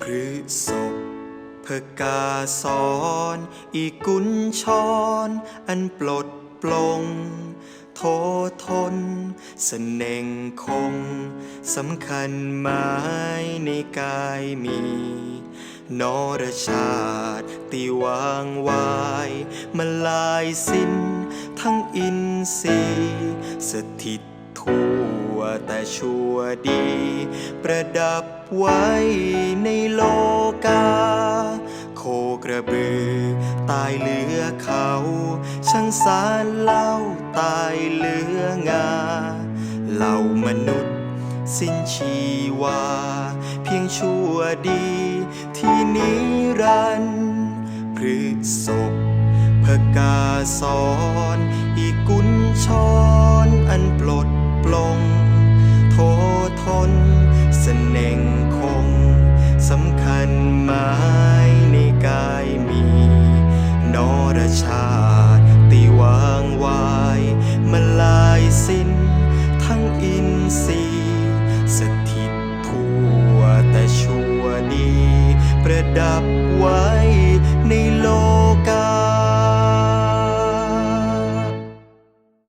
พฤศพพกาสอนอีกุญชรอันปลดปลง โททนสเสน่งคงสำคัญหมายในกายมี นรชาติตีวางวายมาลายสิ้นทั้งอินทรีย์สถิตทั่ แต่ชั่วดี ประดับไว้ในโลกา โคกระบือ ตายเหลือเขา ช่างสารเล่าตายเหลืองา เหล่ามนุษย์สิ้นชีวา เพียงชั่วดีที่นิรันดร์พฤศพพกาสอนอีกุญชร สน่งคงสำคัญหมายในกายมี นรชาติตีวางวายมาลายสิ้น ทั้งอินทรีย์สถิตทั่วแต่ชั่วดี ประดับไว้